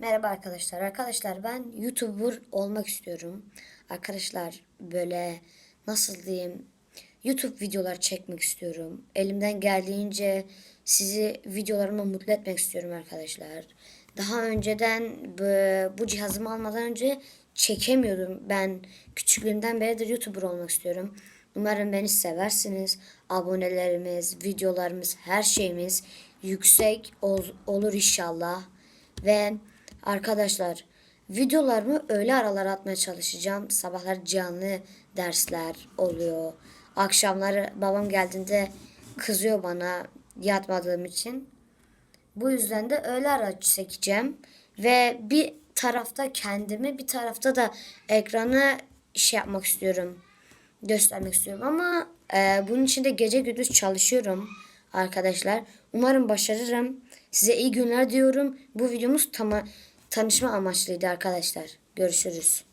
Merhaba arkadaşlar. Arkadaşlar ben YouTuber olmak istiyorum. Arkadaşlar böyle nasıl diyeyim YouTube videolar çekmek istiyorum. Elimden geldiğince sizi videolarıma mutlu etmek istiyorum arkadaşlar. Daha önceden bu, cihazımı almadan önce çekemiyordum. Ben küçüklüğümden beridir YouTuber olmak istiyorum. Umarım beni seversiniz. Abonelerimiz, videolarımız, her şeyimiz yüksek ol- olur inşallah. Ve arkadaşlar videolarımı öğle araları atmaya çalışacağım. Sabahlar canlı dersler oluyor. Akşamları babam geldiğinde kızıyor bana yatmadığım için. Bu yüzden de öğle ara çekeceğim. Ve bir tarafta kendimi bir tarafta da ekranı şey yapmak istiyorum. Göstermek istiyorum ama e, bunun için de gece gündüz çalışıyorum arkadaşlar. Umarım başarırım. Size iyi günler diyorum. Bu videomuz tama tanışma amaçlıydı arkadaşlar. Görüşürüz.